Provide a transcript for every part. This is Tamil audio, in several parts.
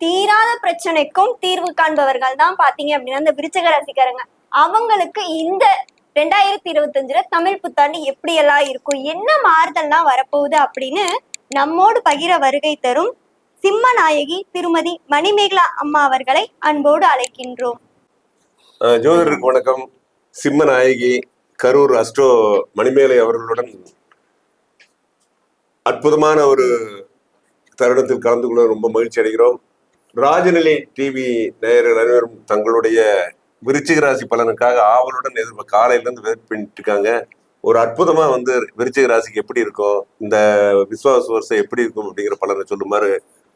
தீராத பிரச்சனைக்கும் தீர்வு காண்பவர்கள் தான் பாத்தீங்க அப்படின்னா இந்த விருச்சக ராசிக்காரங்க. அவங்களுக்கு இந்த ரெண்டாயிரத்தி இருபத்தஞ்சுல தமிழ் புத்தாண்டு எப்படி எல்லாம் இருக்கும் என்ன மாறுதல்லாம் வரப்போகுது அப்படின்னு நம்மோடு பகிர வருகை தரும் சிம்ம நாயகி திருமதி மணிமேகலா அம்மா அவர்களை அன்போடு அழைக்கின்றோம். அஹ் ஜோதிடருக்கு வணக்கம். சிம்ம நாயகி கரூர் அஸ்ட்ரோ மணிமேலை அவர்களுடன் அற்புதமான ஒரு தருணத்தில் கலந்து கொள்ள ரொம்ப மகிழ்ச்சி அடைகிறோம். ராஜநிலை டிவி நேயர்கள் அனைவரும் தங்களுடைய விருச்சிக ராசி பலனுக்காக ஆவலுடன் எதிர்ப்பு காலையிலேருந்து வெயிட் பண்ணிட்டு இருக்காங்க ஒரு அற்புதமா வந்து விருச்சிக ராசிக்கு எப்படி இருக்கும் இந்த விஸ்வாச வருஷம் எப்படி இருக்கும் அப்படிங்கிற பலனை சொல்லுமாறு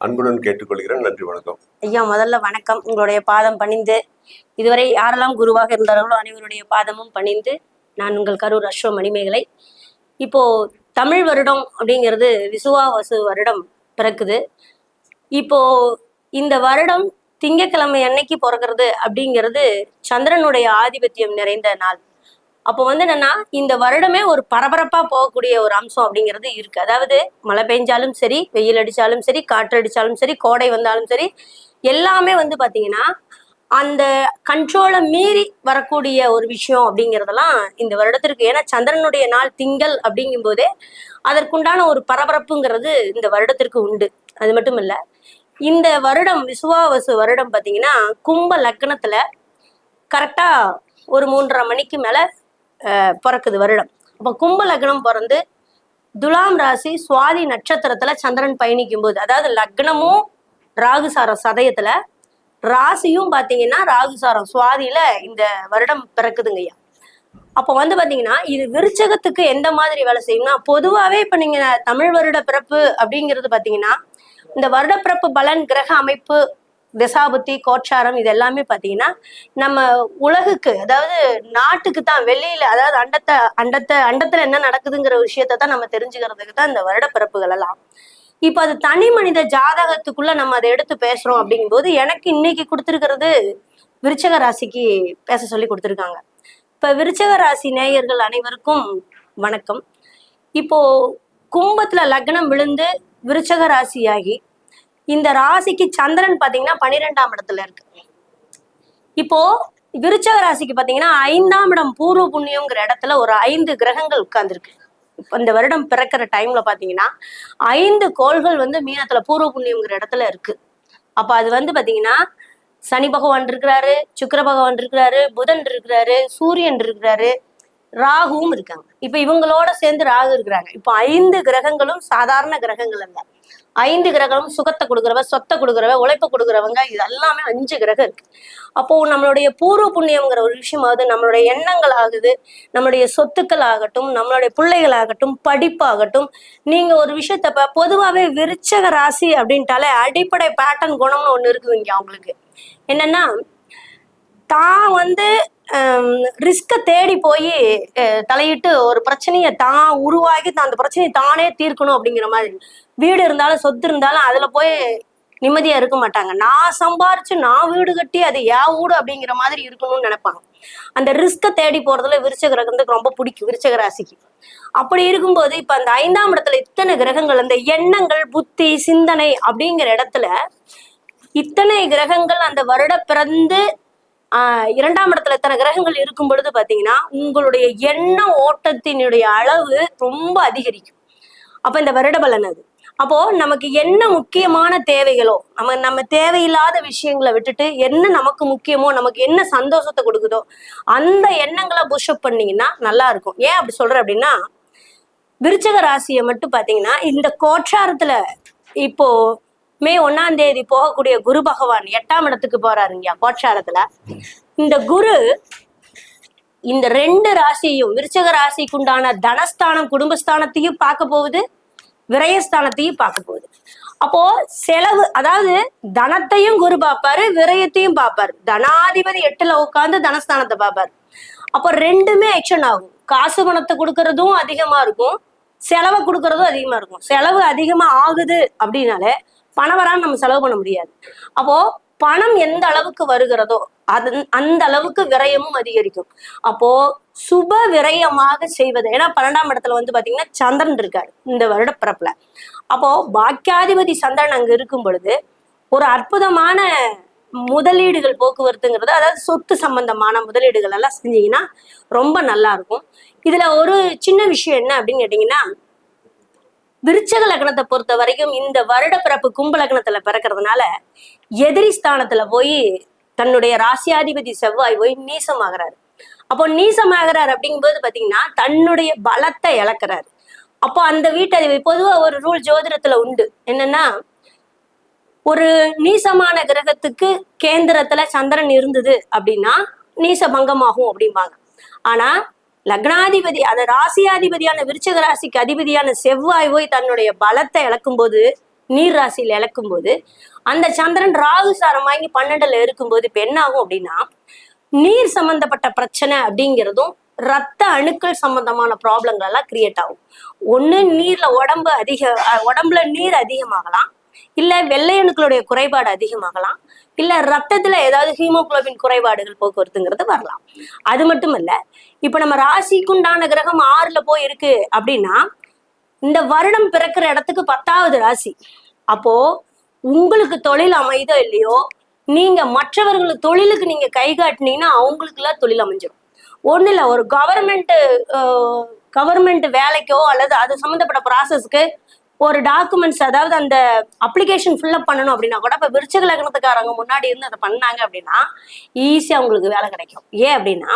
அன்புடன் கேட்டுக்கொள்கிறேன். நன்றி வணக்கம். ஐயா முதல்ல வணக்கம். உங்களுடைய பாதம் பணிந்து இதுவரை யாரெல்லாம் குருவாக இருந்தார்களோ அனைவருடைய பாதமும் பணிந்து நான் உங்கள் கரூர் அஸ்வ மணிமேகலை. இப்போ தமிழ் வருடம் அப்படிங்கிறது விசுவாவசு வருடம் பிறக்குது. இப்போ இந்த வருடம் திங்கட்கிழமை அன்னைக்கு பிறக்கிறது அப்படிங்கிறது சந்திரனுடைய ஆதிபத்தியம் நிறைந்த நாள். அப்போ வந்து என்னன்னா இந்த வருடமே ஒரு பரபரப்பா போகக்கூடிய ஒரு அம்சம் அப்படிங்கிறது இருக்கு. அதாவது மழை பெஞ்சாலும் சரி வெயில் அடிச்சாலும் சரி காற்று அடிச்சாலும் சரி கோடை வந்தாலும் சரி எல்லாமே வந்து பாத்தீங்கன்னா அந்த கண்ட்ரோலை மீறி வரக்கூடிய ஒரு விஷயம் அப்படிங்கிறதெல்லாம் இந்த வருடத்திற்கு ஏன்னா சந்திரனுடைய நாள் திங்கள் அப்படிங்கும் போதே அதற்குண்டான ஒரு பரபரப்புங்கிறது இந்த வருடத்திற்கு உண்டு. அது மட்டும் இல்லை இந்த வருடம் விசுவாவசு வருடம் பார்த்தீங்கன்னா கும்ப லக்னத்துல கரெக்டா ஒரு மூன்றரை மணிக்கு மேல பிறக்குது வருடம். அப்போ கும்ப லக்னம் பிறந்து துலாம் ராசி சுவாதி நட்சத்திரத்துல சந்திரன் பயணிக்கும் போது அதாவது லக்னமும் ராகுசாரம் சதயத்துல ராசியும் பாத்தீங்கன்னா ராகுசாரம் சுவாதியில இந்த வருடம் பிறக்குதுங்கய்யா அப்போ வந்து பாத்தீங்கன்னா இது விருச்சகத்துக்கு எந்த மாதிரி வேலை செய்யும்னா பொதுவாவே இப்ப நீங்க தமிழ் வருட பிறப்பு அப்படிங்கிறது பாத்தீங்கன்னா இந்த வருடப்பிறப்பு பலன் கிரக அமைப்பு திசாபுத்தி கோச்சாரம் இது எல்லாமே பார்த்தீங்கன்னா நம்ம உலகுக்கு அதாவது நாட்டுக்கு தான் வெளியில அதாவது அண்டத்தை அண்டத்தை அண்டத்துல என்ன நடக்குதுங்கிற விஷயத்தை தான் நம்ம தெரிஞ்சுக்கிறதுக்கு தான் இந்த வருடப்பிறப்புகள் எல்லாம். இப்போ அது தனி மனித ஜாதகத்துக்குள்ள நம்ம அதை எடுத்து பேசுறோம் அப்படிங்கும்போது எனக்கு இன்னைக்கு கொடுத்துருக்கிறது விருச்சக ராசிக்கு பேச சொல்லி கொடுத்துருக்காங்க. இப்போ விருச்சக ராசி நேயர்கள் அனைவருக்கும் வணக்கம். இப்போ கும்பத்துல லக்னம் விழுந்து விருச்சக ராசியாகி இந்த ராசிக்கு சந்திரன் பாத்தீங்கன்னா பன்னிரெண்டாம் இடத்துல இருக்கு. இப்போ விருச்சக ராசிக்கு பாத்தீங்கன்னா ஐந்தாம் இடம் பூர்வ புண்ணியங்கிற இடத்துல ஒரு ஐந்து கிரகங்கள் உட்கார்ந்துருக்கு. இப்போ இந்த வருடம் பிறக்கிற டைம்ல பாத்தீங்கன்னா ஐந்து கோள்கள் வந்து மீனத்துல பூர்வ புண்ணியங்கிற இடத்துல இருக்கு. அப்ப அது வந்து பாத்தீங்கன்னா சனி பகவான் இருக்கிறாரு சுக்கர பகவான் இருக்கிறாரு புதன் இருக்கிறாரு சூரியன் இருக்கிறாரு ராகுவும் இருக்காங்க. இப்ப இவங்களோட சேர்ந்து ராகு இருக்கிறாங்க. இப்போ ஐந்து கிரகங்களும் சாதாரண கிரகங்கள் அல்ல ஐந்து கிரகங்களும் சுகத்தை கொடுக்குறவ சொத்தை கொடுக்குறவ உழைப்பை கொடுக்குறவங்க இது எல்லாமே அஞ்சு கிரகம் இருக்கு. அப்போ நம்மளுடைய பூர்வ புண்ணியம்ங்கிற ஒரு விஷயமாவது நம்மளுடைய எண்ணங்கள் ஆகுது நம்மளுடைய சொத்துக்கள் ஆகட்டும் நம்மளுடைய பிள்ளைகள் ஆகட்டும் படிப்பாகட்டும் நீங்க ஒரு விஷயத்த பொதுவாகவே பொதுவாவே விருச்சக ராசி அப்படின்ட்டாலே அடிப்படை பேட்டர்ன் குணம்னு ஒன்று இருக்குதுங்க அவங்களுக்கு. என்னன்னா தான் வந்து ரிஸ்கை தேடி போய் தலையிட்டு ஒரு பிரச்சனையை தான் உருவாகி தான் அந்த பிரச்சனையை தானே தீர்க்கணும் அப்படிங்கிற மாதிரி. வீடு இருந்தாலும் சொத்து இருந்தாலும் அதில் போய் நிம்மதியாக இருக்க மாட்டாங்க. நான் சம்பாரிச்சு நான் வீடு கட்டி அது என் வீடு அப்படிங்கிற மாதிரி இருக்கணும்னு நினைப்பாங்க. அந்த ரிஸ்கை தேடி போறதுல விருச்சக கிரகத்துக்கு ரொம்ப பிடிக்கும் விருச்சக ராசிக்கு. அப்படி இருக்கும்போது இப்ப அந்த ஐந்தாம் இடத்துல இத்தனை கிரகங்கள் அந்த எண்ணங்கள் புத்தி சிந்தனை அப்படிங்கிற இடத்துல இத்தனை கிரகங்கள் அந்த வருட பிறந்து இரண்டாம் இடத்துல எத்தனை கிரகங்கள் இருக்கும் பொழுது பாத்தீங்கன்னா உங்களுடைய எண்ண ஓட்டத்தினுடைய அளவு ரொம்ப அதிகரிக்கும். அப்ப இந்த வருட பலன் அது. அப்போ நமக்கு என்ன முக்கியமான தேவைகளோ நம்ம நம்ம தேவையில்லாத விஷயங்களை விட்டுட்டு என்ன நமக்கு முக்கியமோ நமக்கு என்ன சந்தோஷத்தை கொடுக்குதோ அந்த எண்ணங்களை புஷ்அப் பண்ணீங்கன்னா நல்லா இருக்கும். ஏன் அப்படி சொல்றேன் அப்படின்னா விருச்சக ராசியை மட்டும் பாத்தீங்கன்னா இந்த கோச்சாரத்துல இப்போ மே ஒன்னாம் தேதி போகக்கூடிய குரு பகவான் எட்டாம் இடத்துக்கு போறாருங்கய்யா கோட்சாரத்துல இந்த குரு இந்த ரெண்டு ராசியையும் விருச்சக ராசிக்குண்டான தனஸ்தானம் குடும்பஸ்தானத்தையும் பார்க்க போகுது விரயஸ்தானத்தையும் பார்க்க போகுது. அப்போ செலவு அதாவது தனத்தையும் குரு பார்ப்பாரு விரயத்தையும் பார்ப்பாரு. தனாதிபதி எட்டுல உட்காந்து தனஸ்தானத்தை பார்ப்பாரு. அப்போ ரெண்டுமே ஆக்ஷன் ஆகும். காசு பணத்தை கொடுக்கறதும் அதிகமா இருக்கும். செலவை கொடுக்கறதும் அதிகமா இருக்கும். செலவு அதிகமா ஆகுது அப்படின்னாலே பணவரான்னு நம்ம செலவு பண்ண முடியாது. அப்போ பணம் எந்த அளவுக்கு வருகிறதோ அது அந்த அளவுக்கு விரயமும் அதிகரிக்கும். அப்போ சுப விரயமாக செய்வது ஏன்னா பன்னெண்டாம் இடத்துல வந்து பாத்தீங்கன்னா சந்திரன் இருக்காரு இந்த வருட பிறப்புல அப்போ பாக்கியாதிபதி சந்திரன் அங்க இருக்கும் பொழுது ஒரு அற்புதமான முதலீடுகள் போக்குவரத்துங்கிறது அதாவது சொத்து சம்பந்தமான முதலீடுகள் எல்லாம் செஞ்சீங்கன்னா ரொம்ப நல்லா இருக்கும். இதுல ஒரு சின்ன விஷயம் என்ன அப்படின்னு கேட்டீங்கன்னா விருச்சக லக்னத்தை பொறுத்த வரைக்கும் இந்த வருட பிறப்பு கும்ப லக்னத்துல பிறக்கிறதுனால எதிரி ஸ்தானத்துல போய் தன்னுடைய ராசியாதிபதி செவ்வாய் போய் நீசமாகிறாரு. அப்போ நீசமாகிறார் அப்படிங்கும்போது பாத்தீங்கன்னா தன்னுடைய பலத்தை இழக்கிறாரு. அப்போ அந்த வீட்டை பொதுவா ஒரு ரூல் ஜோதிடத்துல உண்டு. என்னன்னா ஒரு நீசமான கிரகத்துக்கு கேந்திரத்துல சந்திரன் இருந்தது அப்படின்னா நீச பங்கமாகும் அப்படிம்பாங்க. ஆனா லக்னாதிபதி அந்த ராசியாதிபதியான விருச்சக ராசிக்கு அதிபதியான செவ்வாய் போய் தன்னுடைய பலத்தை இழக்கும்போது நீர் ராசியில இழக்கும்போது அந்த சந்திரன் ராகு சாரம் வாங்கி பன்னெண்டுல இருக்கும்போது இப்ப என்ன ஆகும் அப்படின்னா நீர் சம்பந்தப்பட்ட பிரச்சனை அப்படிங்கிறதும் ரத்த அணுக்கள் சம்பந்தமான ப்ராப்ளங்கள் எல்லாம் கிரியேட் ஆகும். ஒண்ணு நீர்ல உடம்பு அதிக அஹ் உடம்புல நீர் அதிகமாகலாம். இல்ல வெள்ளை அணுக்களுடைய குறைபாடு அதிகமாகலாம். இல்ல ரத்தத்துல ஏதாவது ஹீமோகுளோபின் குறைபாடுகள் போக்குவரத்துங்கிறது வரலாம். அது மட்டும் இல்ல இப்ப நம்ம ராசிக்குண்டான கிரகம் ஆறுல போய் இருக்கு அப்படின்னா இந்த வருடம் பிறக்கிற இடத்துக்கு பத்தாவது ராசி. அப்போ உங்களுக்கு தொழில் அமைதோ இல்லையோ நீங்க மற்றவர்களுக்கு தொழிலுக்கு நீங்க கை காட்டினீங்கன்னா அவங்களுக்கு எல்லாம் தொழில் அமைஞ்சிடும் ஒண்ணு இல்ல ஒரு கவர்மெண்ட் கவர்மெண்ட் வேலைக்கோ அல்லது அது சம்மந்தப்பட்ட ப்ராசஸ்க்கு ஒரு டாக்குமெண்ட்ஸ் அதாவது அந்த அப்ளிகேஷன் ஃபில்லப் பண்ணணும் அப்படின்னா கூட இப்போ விருச்சக லக்னத்துக்காரங்க முன்னாடி இருந்து அதை பண்ணாங்க அப்படின்னா ஈஸியாக அவங்களுக்கு வேலை கிடைக்கும். ஏன் அப்படின்னா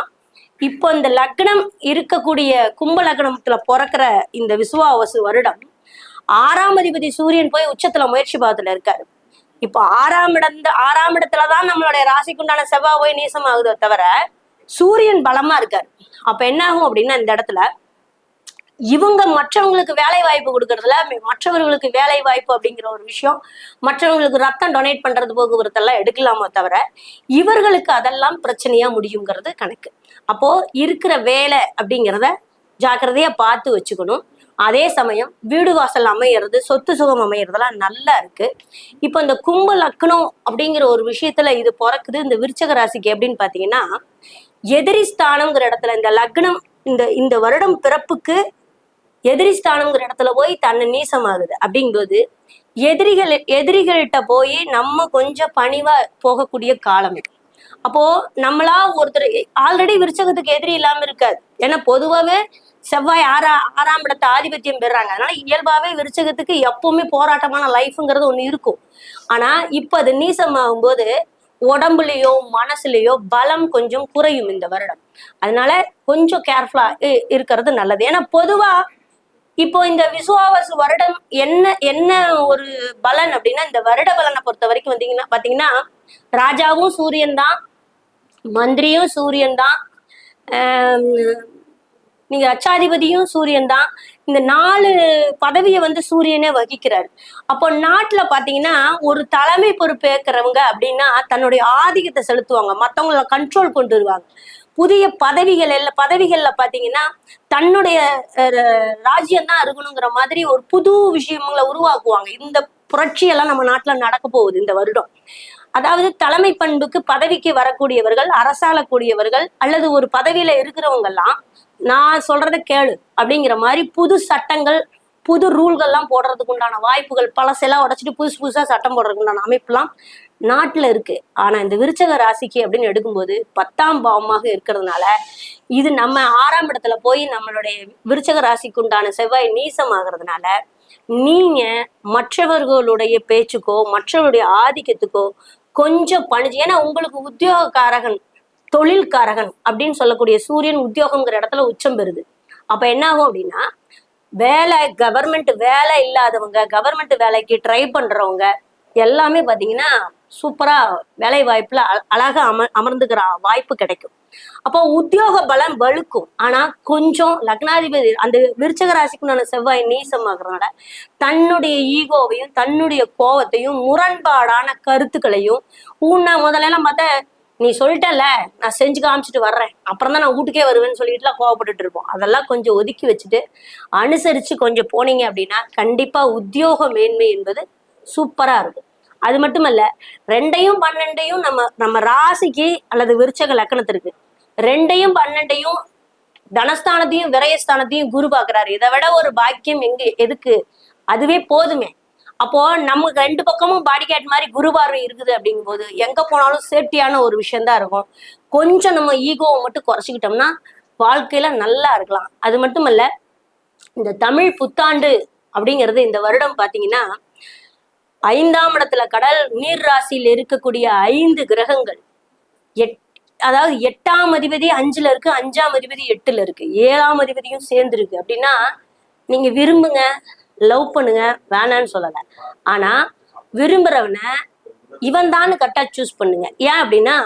இப்போ இந்த லக்னம் இருக்கக்கூடிய கும்ப லக்னத்துல பிறக்கிற இந்த விசுவாவசு வருடம் ஆறாம் அதிபதி சூரியன் போய் உச்சத்துல முயற்சி பாதத்துல இருக்காரு. இப்போ ஆறாம் இடம் ஆறாம் இடத்துலதான் நம்மளுடைய ராசிக்குண்டான செவ்வாய் போய் நீசமாகுதோ தவிர சூரியன் பலமா இருக்காரு. அப்ப என்ன ஆகும் அப்படின்னா இந்த இடத்துல இவங்க மற்றவங்களுக்கு வேலை வாய்ப்பு கொடுக்கறதுல மற்றவர்களுக்கு வேலை வாய்ப்பு அப்படிங்கிற ஒரு விஷயம் மற்றவங்களுக்கு ரத்தம் டொனேட் பண்றது போக்குவரத்தெல்லாம் எடுக்கலாமோ தவிர இவர்களுக்கு அதெல்லாம் பிரச்சனையா முடியுங்கிறது கணக்கு. அப்போ இருக்கிற வேலை அப்படிங்கிறத ஜாக்கிரதையா பார்த்து வச்சுக்கணும். அதே சமயம் வீடு வாசல் அமையிறது சொத்து சுகம் அமையறதெல்லாம் நல்லா இருக்கு. இப்போ இந்த கும்ப லக்னம் அப்படிங்கிற ஒரு விஷயத்துல இது பிறக்குது. இந்த விருச்சக ராசிக்கு எப்படின்னு பாத்தீங்கன்னா எதிரி ஸ்தானம்ங்கிற இடத்துல இந்த லக்னம் இந்த இந்த வருடம் பிறப்புக்கு எதிரி ஸ்தானங்கிற இடத்துல போய் தன்னை நீசமாகுது. அப்படிங்கும்போது எதிரிகள் எதிரிகள்கிட்ட போய் நம்ம கொஞ்சம் பணிவா போகக்கூடிய காலம் இது. அப்போ நம்மளா ஒருத்தர் ஆல்ரெடி விருச்சகத்துக்கு எதிரி இல்லாம இருக்காது. ஏன்னா பொதுவாவே செவ்வாய் ஆறா ஆறாம் இடத்த ஆதிபத்தியம் பெறாங்க அதனால இயல்பாவே விருச்சகத்துக்கு எப்பவுமே போராட்டமான லைஃப்ங்கிறது ஒண்ணு இருக்கும். ஆனா இப்ப அது நீசமாகும் போது உடம்புலயோ மனசுலயோ பலம் கொஞ்சம் குறையும் இந்த வருடம். அதனால கொஞ்சம் கேர்ஃபுல்லா இருக்கிறது நல்லது. ஏன்னா பொதுவா இப்போ இந்த விசுவாவாசு வருடம் என்ன என்ன ஒரு பலன் அப்படின்னா இந்த வருட பலனை பொறுத்த வரைக்கும் வந்தீங்கன்னா பாத்தீங்கன்னா ராஜாவும் சூரியன் தான் மந்திரியும் சூரியன் தான் நீங்க அச்சாதிபதியும் சூரியன் தான். இந்த நாலு பதவியை வந்து சூரியனே வகிக்கிறாரு. அப்போ நாட்டுல பாத்தீங்கன்னா ஒரு தலைமை பொறுப்பேற்கிறவங்க அப்படின்னா தன்னுடைய ஆதிக்கத்தை செலுத்துவாங்க. மத்தவங்கள கண்ட்ரோல் கொண்டு வருவாங்க. புதிய பதவிகள் எல்லாம் பதவிகள்ல பாத்தீங்கன்னா தன்னுடைய ராஜ்யம் தான் இருக்கணுங்கிற மாதிரி ஒரு புது விஷயங்களை உருவாக்குவாங்க. இந்த புரட்சி எல்லாம் நம்ம நாட்டுல நடக்க போகுது இந்த வருடம். அதாவது தலைமை பண்புக்கு பதவிக்கு வரக்கூடியவர்கள் அரசாளக்கூடியவர்கள் அல்லது ஒரு பதவியில இருக்கிறவங்க எல்லாம் நான் சொல்றத கேளு அப்படிங்கிற மாதிரி புது சட்டங்கள் புது ரூல்கள்லாம் போடுறதுக்கு உண்டான வாய்ப்புகள் பழசெல்லாம் உடைச்சிட்டு புதுசு புதுசா சட்டம் போடுறதுக்கு உண்டான அமைப்புலாம் நாட்டுல இருக்கு. ஆனா இந்த விருச்சக ராசிக்கு அப்படின்னு எடுக்கும்போது பத்தாம் பாவமாக இருக்கிறதுனால இது நம்ம ஆறாம் இடத்துல போய் நம்மளுடைய விருச்சக ராசிக்கு உண்டான செவ்வாய் ஆகுறதுனால நீங்க மற்றவர்களுடைய பேச்சுக்கோ மற்றவருடைய ஆதிக்கத்துக்கோ கொஞ்சம் பணிஞ்சு ஏன்னா உங்களுக்கு உத்தியோகக்காரகன் தொழில்காரகன் அப்படின்னு சொல்லக்கூடிய சூரியன் உத்தியோகங்கிற இடத்துல உச்சம் பெறுது. அப்ப என்ன ஆகும் அப்படின்னா வேலை கவர்மெண்ட் வேலை இல்லாதவங்க கவர்மெண்ட் வேலைக்கு ட்ரை பண்றவங்க எல்லாமே பாத்தீங்கன்னா சூப்பரா வேலை வாய்ப்புல அ- அழகா அம அமர்ந்துக்கிற வாய்ப்பு கிடைக்கும். அப்போ உத்தியோக பலம் வலுக்கும். ஆனா கொஞ்சம் லக்னாதிபதி அந்த விருச்சக ராசிக்குண்டான செவ்வாய் நீசமாகறதுனால தன்னுடைய ஈகோவையும் தன்னுடைய கோவத்தையும் முரண்பாடான கருத்துக்களையும் ஊன்னா முதல்ல எல்லாம் பார்த்தா நீ சொல்லிட்டல நான் செஞ்சு காமிச்சிட்டு வர்றேன். அப்புறம் தான் நான் வீட்டுக்கே வருவேன்னு சொல்லிட்டுலாம் கோவப்பட்டுட்டு இருப்போம். அதெல்லாம் கொஞ்சம் ஒதுக்கி வச்சுட்டு அனுசரிச்சு கொஞ்சம் போனீங்க அப்படின்னா கண்டிப்பா உத்தியோக மேன்மை என்பது சூப்பரா இருக்கும். அது மட்டுமல்ல ரெண்டையும் பன்னெண்டையும் நம்ம நம்ம ராசிக்கு அல்லது விருச்சக லக்கணத்திற்கு. ரெண்டையும் பன்னெண்டையும் தனஸ்தானத்தையும் விரயஸ்தானத்தையும் குரு பாக்குறாரு இதை விட ஒரு பாக்கியம் எங்க எதுக்கு? அதுவே போதுமே. அப்போ நமக்கு ரெண்டு பக்கமும் பாடி கேட் மாதிரி குரு பார்வை இருக்குது அப்படிங்கும்போது எங்க போனாலும் சேஃப்டியான ஒரு விஷயம்தான் இருக்கும். கொஞ்சம் நம்ம ஈகோவை மட்டும் குறைச்சிக்கிட்டோம்னா வாழ்க்கையில நல்லா இருக்கலாம். அது மட்டுமல்ல இந்த தமிழ் புத்தாண்டு அப்படிங்கிறது இந்த வருடம் பாத்தீங்கன்னா ஐந்தாம் இடத்துல கடல் நீர் ராசியில் இருக்கக்கூடிய ஐந்து கிரகங்கள். எட் அதாவது எட்டாம் அதிபதி அஞ்சுல இருக்கு அஞ்சாம் அதிபதி எட்டுல இருக்கு. ஏழாம் அதிபதியும் சேர்ந்துருக்கு அப்படின்னா நீங்க விரும்புங்க லவ் பண்ணுங்க வேணான்னு சொல்லல. ஆனா விரும்புறவனை இவன் தான் கரெக்டா சூஸ் பண்ணுங்க. ஏன் அப்படின்னா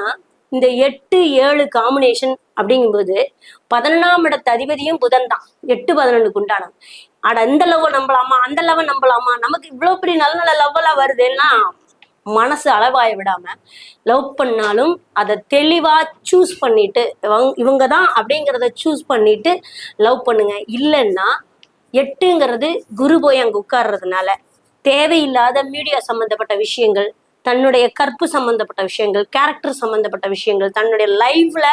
இந்த எட்டு ஏழு காம்பினேஷன் அப்படிங்கும்போது பதினொன்றாம் இடத்து அதிபதியும் புதன் தான். எட்டு பதினொன்றுக்கு உண்டானது அட இந்த லவ் நம்பலாமா? அந்த லவ் நம்பலாமா? நமக்கு இவ்வளவு பெரிய நல்ல நல்ல லவ் எல்லாம் வருதுன்னா மனசு அளவாய விடாம லவ் பண்ணாலும் அதை தெளிவா சூஸ் பண்ணிட்டு இவங்க இவங்க தான் அப்படிங்கிறத சூஸ் பண்ணிட்டு லவ் பண்ணுங்க. இல்லைன்னா எட்டுங்கிறது குரு போய் அங்க உட்கார்றதுனால தேவையில்லாத மீடியா சம்பந்தப்பட்ட விஷயங்கள் தன்னுடைய கற்பு சம்பந்தப்பட்ட விஷயங்கள் கேரக்டர் சம்பந்தப்பட்ட விஷயங்கள் தன்னுடைய லைஃப்ல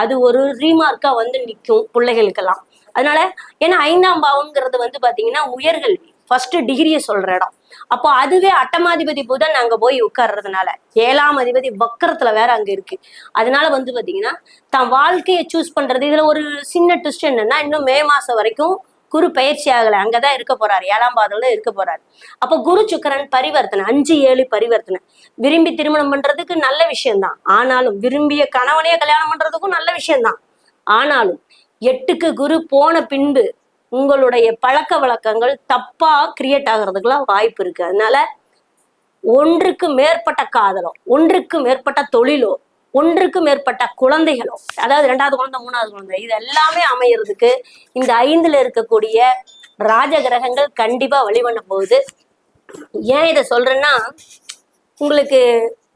அது ஒரு ரீமார்க்கா வந்து நிற்கும் பிள்ளைகளுக்கெல்லாம். அதனால ஏன்னா ஐந்தாம் பாவம்ங்கிறது வந்து பாத்தீங்கன்னா உயர்கல்வி ஃபர்ஸ்ட் டிகிரியை சொல்ற இடம். அப்போ அதுவே அட்டமாதிபதி புதன் அங்க போய் உட்கார்றதுனால ஏழாம் அதிபதி வக்கரத்துல வேற அங்க இருக்கு. அதனால வந்து பாத்தீங்கன்னா தான் வாழ்க்கையை சூஸ் பண்றது இதுல ஒரு சின்ன ட்விஸ்ட் என்னன்னா இன்னும் மே மாசம் வரைக்கும் குரு பயிற்சி ஆகல. அங்கதான் இருக்க போறாரு. ஏழாம் பாதம்ல இருக்க போறாரு. அப்ப குரு சுக்கரன் பரிவர்த்தனை அஞ்சு ஏழு பரிவர்த்தனை. விரும்பி திருமணம் பண்றதுக்கு நல்ல விஷயம்தான். ஆனாலும் விரும்பிய கணவனையே கல்யாணம் பண்றதுக்கும் நல்ல விஷயம்தான். ஆனாலும் எட்டுக்கு குரு போன பின்பு உங்களுடைய பழக்க வழக்கங்கள் தப்பா கிரியேட் ஆகுறதுக்குலாம் வாய்ப்பு இருக்கு. அதனால ஒன்றுக்கு மேற்பட்ட காதலோ ஒன்றுக்கு மேற்பட்ட தொழிலோ ஒன்றுக்கு மேற்பட்ட குழந்தைகளோ அதாவது ரெண்டாவது குழந்தை மூணாவது குழந்தை இது எல்லாமே அமையறதுக்கு இந்த ஐந்துல இருக்கக்கூடிய ராஜ கிரகங்கள் கண்டிப்பா வழி பண்ண போகுது. ஏன் இதை சொல்றேன்னா உங்களுக்கு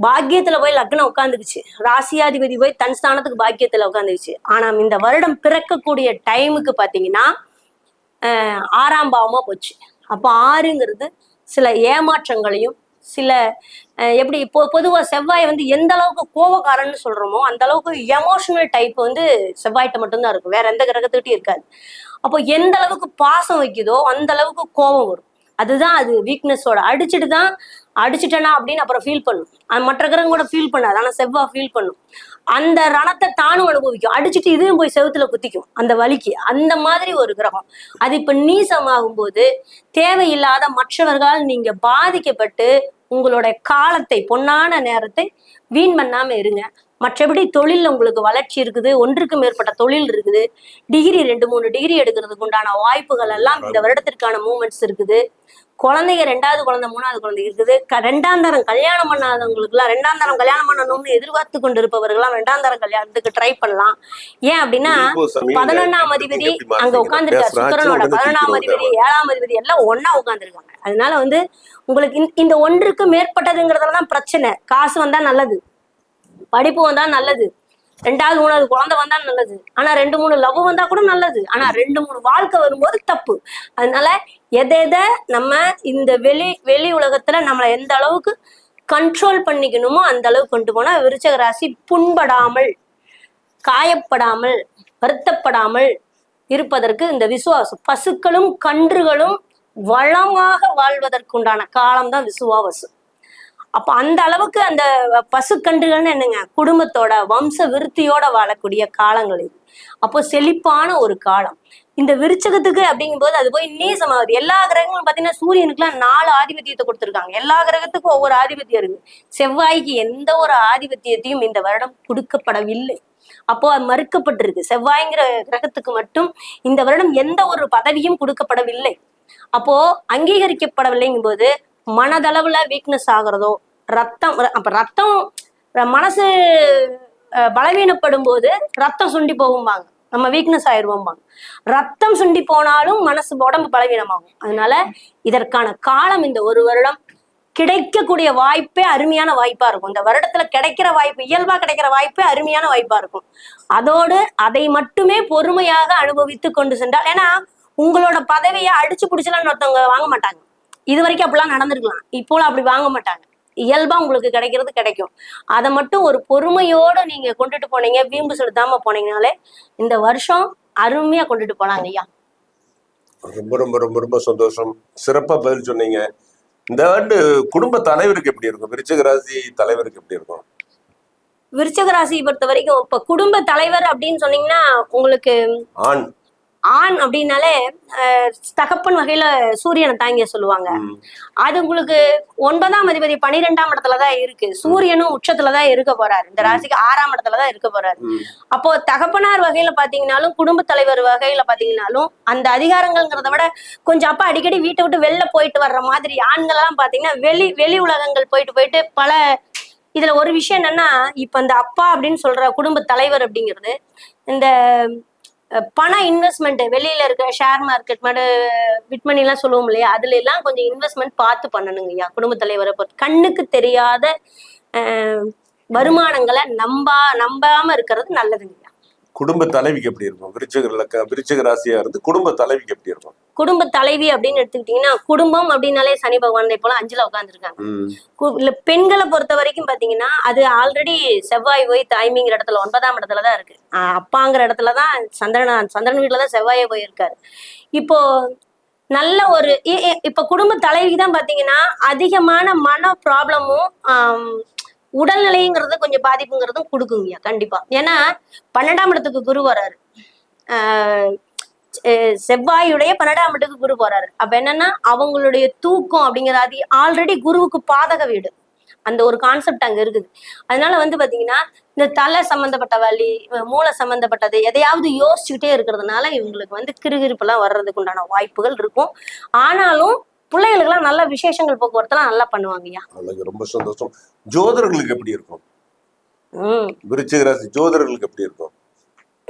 பாக்கியத்துல போய் லக்னம் உட்காந்துக்குச்சு ராசியாதிபதி போய் தன் ஸ்தானத்துக்கு பாக்கியத்துல உட்காந்துக்குச்சு ஆனா இந்த வருடம் பிறக்கக்கூடிய டைமுக்கு பாத்தீங்கன்னா ஆஹ் ஆறாம் பாவமா போச்சு. அப்போ ஆறுங்கிறது சில ஏமாற்றங்களையும் சில எப்படி இப்போ பொதுவாக செவ்வாய் வந்து எந்த அளவுக்கு கோவக்காரன்னு சொல்றோமோ அந்த அளவுக்கு எமோஷனல் டைப் வந்து செவ்வாய்ட்ட மட்டும்தான் இருக்கும். வேற எந்த கிரகத்துக்கிட்டையும் இருக்காது. அப்போ எந்த அளவுக்கு பாசம் வைக்குதோ அந்த அளவுக்கு கோபம் வரும். அதுதான் அது வீக்னஸோட அடிச்சுட்டு தான் அடிச்சுட்டேனா அப்படின்னு அப்புறம் ஃபீல் பண்ணும். மற்ற கிரகம் கூட ஃபீல் பண்ணாது. ஆனால் செவ்வா ஃபீல் பண்ணும். அந்த ரணத்தை தானும் அனுபவிக்கும். அடிச்சுட்டு இதுவும் போய் செவுத்துல குத்திக்கும். அந்த வலிக்கு. அந்த மாதிரி ஒரு கிரகம். அது இப்ப நீசமாகும் போது தேவையில்லாத மற்றவர்களால் நீங்க பாதிக்கப்பட்டு உங்களுடைய காலத்தை பொன்னான நேரத்தை வீண் பண்ணாம இருங்க. மற்றபடி தொழில்ல உங்களுக்கு வளர்ச்சி இருக்குது ஒன்றுக்கு மேற்பட்ட தொழில் இருக்குது. டிகிரி ரெண்டு மூணு டிகிரி எடுக்கிறதுக்கு உண்டான வாய்ப்புகள் எல்லாம் இந்த வருடத்திற்கான மூமெண்ட்ஸ் இருக்குது. குழந்தைங்க ரெண்டாவது குழந்தை மூணாவது குழந்தை இருக்குது. ரெண்டாம் தரம் கல்யாணம் பண்ணாதவங்களுக்குலாம் ரெண்டாம் தரம் கல்யாணம் பண்ணணும்னு எதிர்பார்த்து கொண்டு இருப்பவர்கள்லாம் ரெண்டாம் தரம் கல்யாணத்துக்கு ட்ரை பண்ணலாம். ஏன் அப்படின்னா பதினொன்னாம் அதிபதி? அங்க சுக்கரனோட ஆட்சி பதினொன்னாம் அதிபதி ஏழாம் அதிபதி எல்லாம் ஒண்ணா உட்கார்ந்துருக்காங்க. அதனால வந்து உங்களுக்கு இந்த- இந்த ஒன்றுக்கு மேற்பட்டதுங்கிறதுல தான் பிரச்சனை. காசு வந்தா நல்லது. படிப்பு வந்தா நல்லது. ரெண்டாவது மூணாவது குழந்தை வந்தா நல்லது. ஆனா ரெண்டு மூணு லவ் வந்தா கூட நல்லது. ஆனா ரெண்டு மூணு வாழ்க்கை வரும்போது தப்பு. அதனால எதை எதை நம்ம இந்த வெளி வெளி உலகத்துல நம்மளை எந்த அளவுக்கு கண்ட்ரோல் பண்ணிக்கணுமோ அந்த அளவுக்கு கொண்டு போனா விருச்சக ராசி புண்படாமல் காயப்படாமல் வருத்தப்படாமல் இருப்பதற்கு இந்த விசுவாசம். பசுக்களும் கன்றுகளும் வளமாக வாழ்வதற்குண்டான காலம்தான் விசுவாசம் அப்ப அந்த அளவுக்கு அந்த பசுக்கன்றுகள்னு என்னங்க குடும்பத்தோட வம்ச விருத்தியோட வாழக்கூடிய காலங்கள் இது. அப்போ செழிப்பான ஒரு காலம். இந்த விருச்சகத்துக்கு அப்படிங்கும்போது அது போய் நீசமாகுது எல்லா கிரகங்களும் பாத்தீங்கன்னா சூரியனுக்குலாம் நாலு ஆதிபத்தியத்தை கொடுத்துருக்காங்க. எல்லா கிரகத்துக்கும் ஒவ்வொரு ஆதிபத்தியம் இருக்கு. செவ்வாய்க்கு எந்த ஒரு ஆதிபத்தியத்தையும் இந்த வருடம் கொடுக்கப்படவில்லை. அப்போ அது மறுக்கப்பட்டிருக்கு. செவ்வாய்ங்கிற கிரகத்துக்கு மட்டும் இந்த வருடம் எந்த ஒரு பதவியும் கொடுக்கப்படவில்லை. அப்போ அங்கீகரிக்கப்படவில்லைங்கும் போது மனதளவுல வீக்னஸ் ஆகுறதோ ரத்தம் அப்ப ரத்தம் மனசு பலவீனப்படும் போது ரத்தம் சுண்டி போகும்பாங்க. நம்ம வீக்னஸ் ஆயிடுவோம்பாங்க ரத்தம் சுண்டி போனாலும் மனசு உடம்பு பலவீனமாகும். அதனால இதற்கான காலம் இந்த ஒரு வருடம். கிடைக்கக்கூடிய வாய்ப்பே அருமையான வாய்ப்பா இருக்கும். இந்த வருடத்துல கிடைக்கிற வாய்ப்பு இயல்பா கிடைக்கிற வாய்ப்பே அருமையான வாய்ப்பா இருக்கும். அதோடு அதை மட்டுமே பொறுமையாக அனுபவித்து கொண்டு சென்றால் ஏன்னா உங்களோட பதவியை அடிச்சு பிடிச்சலாம் ஒருத்தவங்க வாங்க மாட்டாங்க. இது வரைக்கும் அப்படிலாம் நடந்திருக்கலாம். இப்போலாம் அப்படி வாங்க மாட்டாங்க. இயல்பா உங்களுக்கு கிடைக்கிறது கிடைக்கும். அதை மட்டும் ஒரு பொறுமையோட நீங்க கொண்டுட்டு போனீங்க வீம்பு செலுத்தாம போனீங்கனாலே இந்த வருஷம் அருமையா கொண்டுட்டு போலாங்க ஐயா. ரொம்ப ரொம்ப ரொம்ப ரொம்ப சந்தோஷம். சிறப்பா பதில் சொன்னீங்க. இந்த ஆண்டு குடும்ப தலைவருக்கு எப்படி இருக்கும்? விருச்சிக ராசி தலைவருக்கு எப்படி இருக்கும்? விருச்சக ராசியை பொறுத்த வரைக்கும் இப்ப குடும்ப தலைவர் அப்படின்னு சொன்னீங்கன்னா உங்களுக்கு ஆண். ஆண் அப்படின்னாலே தகப்பன் வகையில சூரியனை தாங்கிய சொல்லுவாங்க. அது உங்களுக்கு ஒன்பதாம் அதிபதி பனிரெண்டாம் இடத்துல தான் இருக்கு. சூரியனும் உச்சத்துல தான் இருக்க போறாரு. இந்த ராசிக்கு ஆறாம் இடத்துல தான் இருக்க போறாரு. அப்போ தகப்பனார் வகையில பாத்தீங்கன்னாலும் குடும்ப தலைவர் வகையில பாத்தீங்கன்னாலும் அந்த அதிகாரங்கள்ங்கிறத விட கொஞ்சம் அப்பா அடிக்கடி வீட்டை விட்டு வெளில போயிட்டு வர்ற மாதிரி ஆண்கள் எல்லாம் பாத்தீங்கன்னா வெளி வெளி உலகங்கள் போயிட்டு போயிட்டு பல இதுல ஒரு விஷயம் என்னன்னா இப்ப இந்த அப்பா அப்படின்னு சொல்ற குடும்ப தலைவர் அப்படிங்கிறது இந்த பண இன்வெஸ்ட்மெண்ட் வெளியில இருக்க ஷேர் மார்க்கெட் மாடு விட்மணி எல்லாம் சொல்லுவோம் இல்லையா? அதுல எல்லாம் கொஞ்சம் இன்வெஸ்ட்மெண்ட் பார்த்து பண்ணணுங்க ஐயா குடும்ப தலைவரை பொறுத்து. கண்ணுக்கு தெரியாத வருமானங்களை நம்பா நம்பாம இருக்கிறது நல்லதுங்க குடும்ப தலைவிக்கு எப்படி இருக்கும்? விருச்சக விருச்சக ராசியா இருந்து குடும்ப தலைவிக்கு எப்படி இருக்கும்? குடும்ப தலைவி அப்படின்னு எடுத்துக்கிட்டீங்கன்னா குடும்பம் அப்படின்னாலே சனி பகவான் போல அஞ்சுல உட்காந்துருக்காங்க பெண்களை பொறுத்த வரைக்கும் பாத்தீங்கன்னா அது ஆல்ரெடி செவ்வாய் போய் தாய்மைங்கிற இடத்துல ஒன்பதாம் இடத்துல தான் இருக்கு. அப்பாங்கிற இடத்துல தான் சந்திரன் சந்திரன் வீட்டுல தான் செவ்வாயே போயிருக்காரு. இப்போ நல்ல ஒரு இப்ப குடும்ப தலைவி தான் பாத்தீங்கன்னா அதிகமான மன ப்ராப்ளமும் உடல்நிலைங்கிறது கொஞ்சம் பாதிப்புங்கிறதும் கொடுக்குங்கய்யா கண்டிப்பா. ஏன்னா பன்னெண்டாம் இடத்துக்கு குரு வராரு. செவ்வாயுடைய பன்னெண்டாம் இடத்துக்கு குரு போறாரு. அப்ப என்னன்னா அவங்களுடைய தூக்கம் அப்படிங்கிறது ஆல்ரெடி குருவுக்கு பாதக வீடு. அந்த ஒரு கான்செப்ட் அங்க இருக்குது. அதனால வந்து பாத்தீங்கன்னா இந்த தலை சம்பந்தப்பட்ட வலி மூளை சம்பந்தப்பட்டது எதையாவது யோசிச்சுக்கிட்டே இருக்கிறதுனால இவங்களுக்கு வந்து கிருகிருப்பெல்லாம் வர்றதுக்கு உண்டான வாய்ப்புகள் இருக்கும். ஆனாலும் பிள்ளைகளுக்கெல்லாம் நல்ல விசேஷங்கள் போக்குவரத்துலாம் நல்லா பண்ணுவாங்கய்யா ரொம்ப சந்தோஷம். ஜோதிடர்களுக்கு எப்படி இருக்கும்? விருச்சிக ராசி ஜோதிடர்களுக்கு எப்படி இருக்கும்?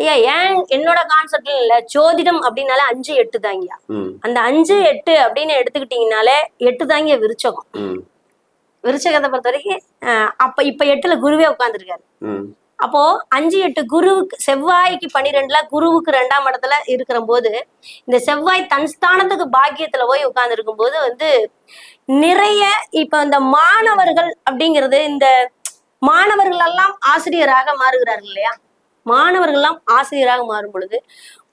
ஐயா ஏன் என்னோட கான்செப்ட்ல இல்ல? ஜோதிடம் அப்படின்னாலே அஞ்சு எட்டு தாங்கய்யா ம், அந்த அஞ்சு எட்டு அப்படின்னு எடுத்துக்கிட்டீங்கனாலே எட்டு தாங்க விருச்சகம். விருச்சகத்தை பொறுத்த வரைக்கும் அப்ப இப்ப எட்டுல குருவே உட்காந்துருக்காரு அப்போ அஞ்சு எட்டு குருவுக்கு செவ்வாய்க்கு பன்னிரெண்டுல குருவுக்கு ரெண்டாம் இடத்துல இருக்கிற போது இந்த செவ்வாய் தன் ஸ்தானத்துக்கு பாக்கியத்துல போய் உட்கார்ந்து போது வந்து நிறைய இப்ப இந்த மாணவர்கள் அப்படிங்கிறது இந்த மாணவர்கள் எல்லாம் ஆசிரியராக மாறுகிறார்கள் இல்லையா? மாணவர்கள்லாம் ஆசிரியராக மாறும் பொழுது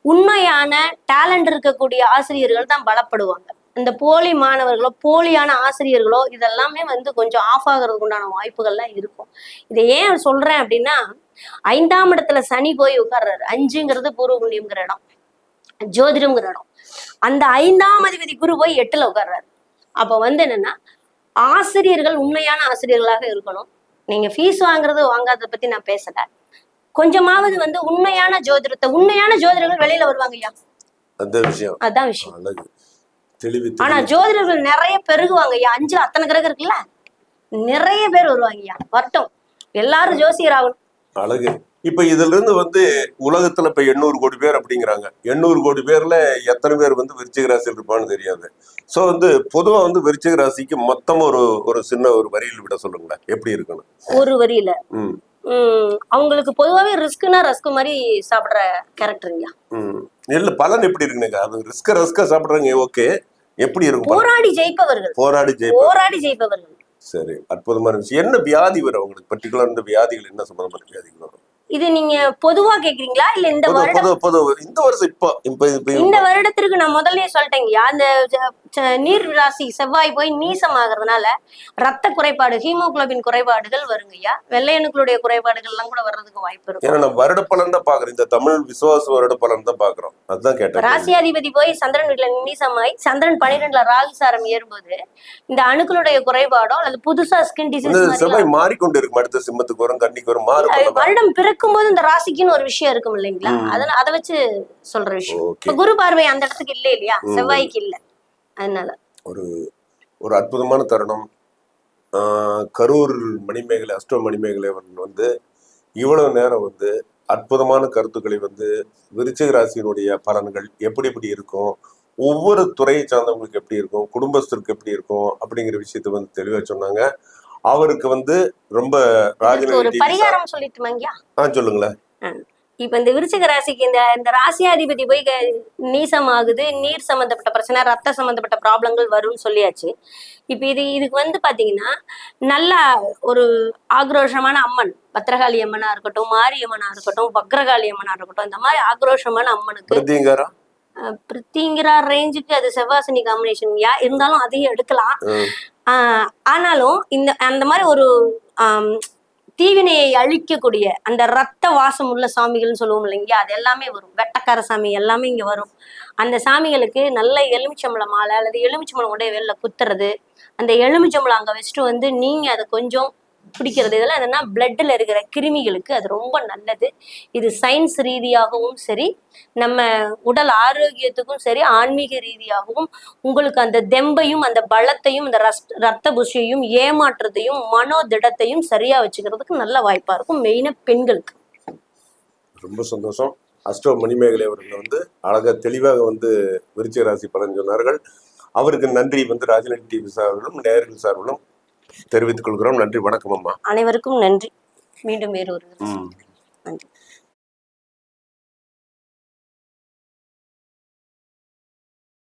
உண்மையான டேலண்ட் இருக்கக்கூடிய ஆசிரியர்கள் தான் பலப்படுவாங்க. இந்த போலி மாணவர்களோ போலியான ஆசிரியர்களோ இதெல்லாமே வந்து கொஞ்சம் ஆஃப் ஆகிறதுக்கு உண்டான வாய்ப்புகள்லாம் இருக்கும். இதை ஏன் சொல்றேன் அப்படின்னா ஐந்தாம் இடத்துல சனி போய் உட்கார்றாரு. அஞ்சுங்கிறது பூர்வ புண்ணியம்ங்கிற இடம். ஜோதிடம்ங்கிற இடம். அந்த ஐந்தாம் அதிபதி குரு போய் எட்டுல உட்கார்றாரு. அப்ப வந்து என்னன்னா ஆசிரியர்கள் உண்மையான ஆசிரியர்களாக இருக்கணும். நீங்க ஃபீஸ் வாங்குறது வாங்காத பத்தி நான் பேசல. கொஞ்சமாவது வந்து உண்மையான ஜோதிடத்தை உண்மையான ஜோதிடர்கள் வெளியில வருவாங்க ஐயா அந்த விஷயம். அதான் விஷயம். தெளிவு ஆனா. ஜோதிடர்கள் நிறைய பெருகுவாங்க ஐயா. அஞ்சுல அத்தனை கிரகம் இருக்குல்ல? நிறைய பேர் வருவாங்க ஐயா. வரட்டும் எல்லாரும் ஜோசியர் ஆகணும். அழகு. இப்ப இதுல இருந்து வந்து உலகத்துல இப்ப எண்ணூறு கோடி பேர் அப்படிங்கிறாங்க. எண்ணூறு கோடி பேர்ல எத்தனை பேர் வந்து விருச்சிக ராசியில் இருப்பான்னு தெரியாது. சோ வந்து பொதுவா வந்து விருச்சிக ராசிக்கு மொத்தம் ஒரு ஒரு சின்ன ஒரு வரியில் விட சொல்லுங்களேன். எப்படி இருக்கணும்? ஒரு வரியில. அவங்களுக்கு பொதுவாவே ரிஸ்க்னா ரஸ்க் மாதிரி சாப்பிடுற கேரக்டருங்கய்யா ம். இல்ல பலன் எப்படி இருக்குங்க அது ரிஸ்க ரஸ்க சாப்பிடுறாங்க ஓகே. எப்படி இருக்கும்? போராடி ஜெயிப்பவர்கள். போராடி ஜெயிப்பா போராடி ஜெயிப்பவர்கள். சரி அற்புதமான விஷயம் என்ன வியாதி வரும் அவங்களுக்கு பர்டிகுலர் இந்த வியாதிகள் என்ன சம்பந்தமான வியாதிகள் வரும்? இது நீங்க பொதுவா கேக்குறீங்களா? இல்ல இந்த வருடம் இந்த வருஷம் இப்போ இந்த வருடத்திற்கு நான் முதல்லயே சொல்லிட்டேங்கய்யா அந்த நீர் ராசி செவ்வாய் போய் நீசம் ஆகுறதுனால ரத்த குறைபாடு ஹீமோகுளோபின் குறைபாடுகள் வருங்கய்யா. வெள்ளையணுக்களுடைய குறைபாடுகள் எல்லாம் கூட வர்றதுக்கு வாய்ப்பு இருக்கும். ஏன்னா நான் வருட பலன் தான் பாக்குறேன் இந்த தமிழ் விசுவாச வருட பலன் தான் பாக்குறோம் அதுதான் கேட்டேன். ராசியாதிபதி போய் சந்திரன் வீட்டுல நீசமாய் சந்திரன் பன்னிரெண்டுல ராகுசாரம் ஏறும்போது இந்த அணுக்களுடைய குறைபாடோ அல்லது புதுசா ஸ்கின் டிசீஸ் செவ்வாய் மாறிக்கொண்டு இருக்கும் அடுத்த சிம்மத்துக்கு வரும் கன்னிக்கு வரும் மாறும்? வருடம் பிறக்கும் போது இந்த ராசிக்குன்னு ஒரு விஷயம் இருக்கும் இல்லைங்களா. அதனால அதை வச்சு சொல்ற விஷயம். குரு பார்வை அந்த இடத்துக்கு இல்ல இல்லையா. செவ்வாய்க்கு இல்ல. அதனால. ஒரு ஒரு அற்புதமான தருணம். கரூர் மணிமேகலை அஷ்டோ மணிமேகலை அவர்கள் வந்து இவ்வளவு நேரம் வந்து அற்புதமான கருத்துக்களை வந்து விருச்சிக ராசியினுடைய பலன்கள் எப்படி எப்படி இருக்கும்? ஒவ்வொரு துறையை சார்ந்தவங்களுக்கு எப்படி இருக்கும்? குடும்பஸ்தருக்கு எப்படி இருக்கும்? அப்படிங்கிற விஷயத்தை வந்து தெளிவா சொன்னாங்க. அவருக்கு வந்து ரொம்ப ஆ சொல்லுங்களேன். இப்ப இந்த விருச்சிக ராசிக்கு இந்த இந்த ராசியாதிபதி போய் க- நீசமாகுது நீர் சம்பந்தப்பட்ட பிரச்சனை ரத்த சம்பந்தப்பட்ட ப்ராப்ளங்கள் வரும்னு சொல்லியாச்சு. இப்ப இது இதுக்கு வந்து பாத்தீங்கன்னா நல்ல ஒரு ஆக்ரோஷமான அம்மன் பத்திரகாளி அம்மனா இருக்கட்டும் மாரியம்மனா இருக்கட்டும் வக்ரகாளி அம்மனா இருக்கட்டும் இந்த மாதிரி ஆக்ரோஷமான அம்மனுக்கு பிரித்திங்கிற ரேஞ்சுக்கு அது செவ்வாசினி காம்பினேஷன் யா? இருந்தாலும் அதையும் எடுக்கலாம். ஆனாலும் இந்த அந்த மாதிரி ஒரு தீவினையை அழிக்கக்கூடிய அந்த ரத்த வாசம் உள்ள சாமிகள்னு சொல்லுவோம் இல்லைங்க அது எல்லாமே வரும். வெட்டக்கார சாமி எல்லாமே இங்க வரும். அந்த சாமிகளுக்கு நல்ல எலுமிச்சம்பழம் மாலை அல்லது எலுமிச்சம்பழம் உடைய வெளில குத்துறது. அந்த எலுமிச்சம்பழம் அங்க வச்சுட்டு வந்து நீங்க அதை கொஞ்சம் பிடிக்கிறது. இதெல்லாம் என்னன்னா பிளட்ல இருக்கிற கிருமிகளுக்கு அது ரொம்ப நல்லது. இது சயின்ஸ் ரீதியாகவும் சரி நம்ம உடல் ஆரோக்கியத்துக்கும் சரி ஆன்மீக ரீதியாகவும் உங்களுக்கு அந்த தெம்பையும் அந்த பலத்தையும் அந்த ரஸ் ரத்த புஷியையும் ஏமாற்றத்தையும் மனோதிடத்தையும் சரியா வச்சுக்கிறதுக்கு நல்ல வாய்ப்பா இருக்கும். மெயினா பெண்களுக்கு. ரொம்ப சந்தோஷம். அஷ்டோ மணிமேகலை அவர்கள் வந்து அழகாக தெளிவாக வந்து விருச்சிக ராசி பலன் சொன்னார்கள். அவருக்கு நன்றி வந்து ராஜநடி டிவி சார்களும் நேர்கள் சார்களும் தெரிவித்துக் கொள்கிறோம். நன்றி வணக்கம் அம்மா. அனைவருக்கும் நன்றி. மீண்டும் வேறு ஒரு ம். நன்றி.